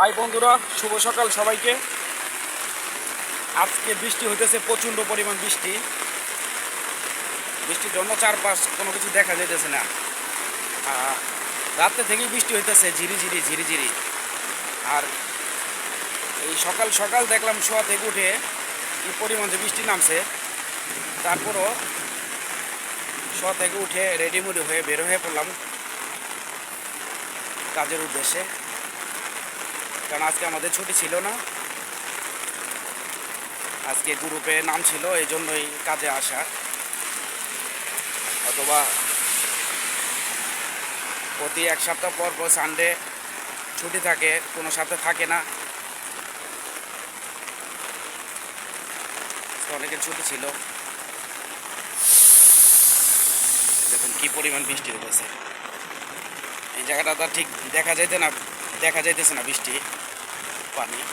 High বন্ধুরা, শুভ সকাল সবাইকে। আজকে বৃষ্টি হইতেছে, প্রচণ্ড পরিমাণ বৃষ্টি। বৃষ্টির জন্য চারপাশ কোনো কিছু দেখা যাইতেছে না। রাত্রে থেকেই বৃষ্টি হইতেছে, ঝিরি ঝিরি ঝিরি ঝিরি। আর এই সকাল সকাল দেখলাম শোয়া থেকে উঠে কি পরিমাণ যে বৃষ্টি নামছে। তারপরও শোয়া থেকে উঠে রেডিমেডি হয়ে বের হয়ে পড়লাম। কাজের উদ্দেশ্যে। কারণ আজকে আমাদের ছুটি ছিল না। আজকে গ্রুপে নাম ছিল এই জন্যই কাজে আসা। অথবা প্রতি এক সপ্তাহ পর পর সানডে ছুটি থাকে, কোনো সপ্তাহে থাকে না। অনেকের ছুটি ছিল। দেখুন কি পরিমাণ বৃষ্টি হয়েছে এই জায়গাটা তো ঠিক দেখা যাইতে না, দেখা যাইতেছে না বৃষ্টি। กว่านี้